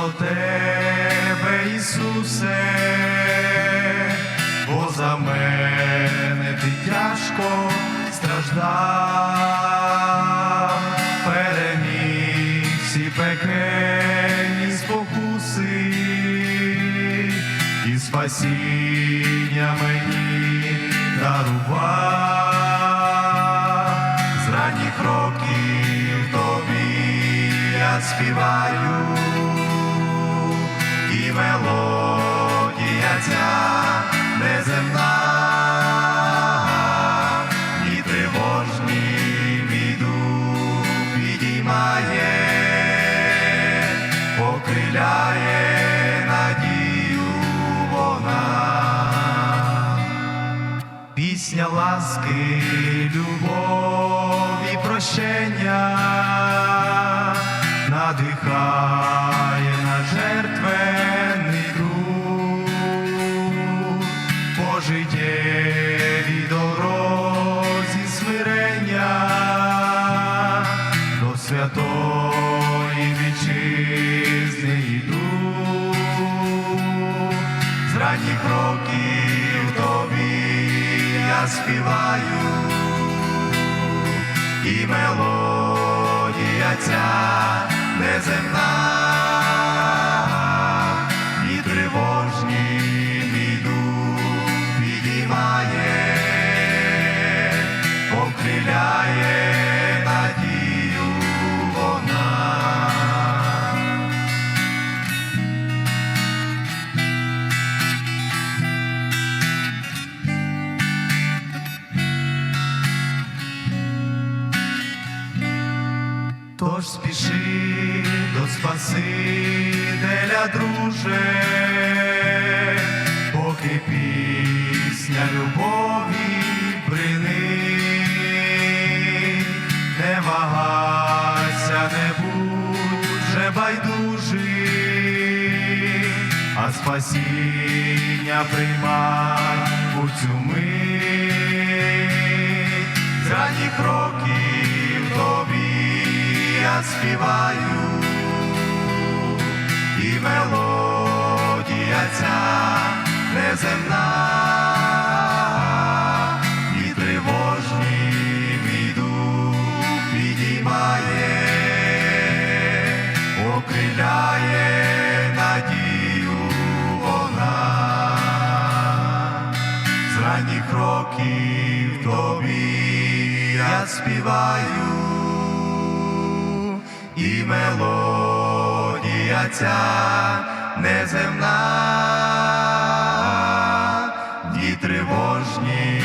про тебе, Ісусе, бо за мене ти тяжко страждав, переміг всі пекельні спокуси, і спасіння мені дарував, з ранніх років тобі я співаю, неземна, і тривожні мій дух підіймає, покриляє надію вона. Пісня ласки, любові, прощення надихає на жертвений по життєвій дорозі смирення до святої вітчизни йду. З ранніх років тобі я співаю, і мелодія ця неземна, Тож спіши до Спасителя, друже, поки пісня любові приник, не вагайся, не будь вже байдужий, а спасіння приймай у цю мить, з ранніх років тобі я співаю, і мелодія ця неземна, і тривожні мій підіймає, окриляє надію вона. З ранніх років тобі я співаю, і мелодія ця неземна, дні тривожні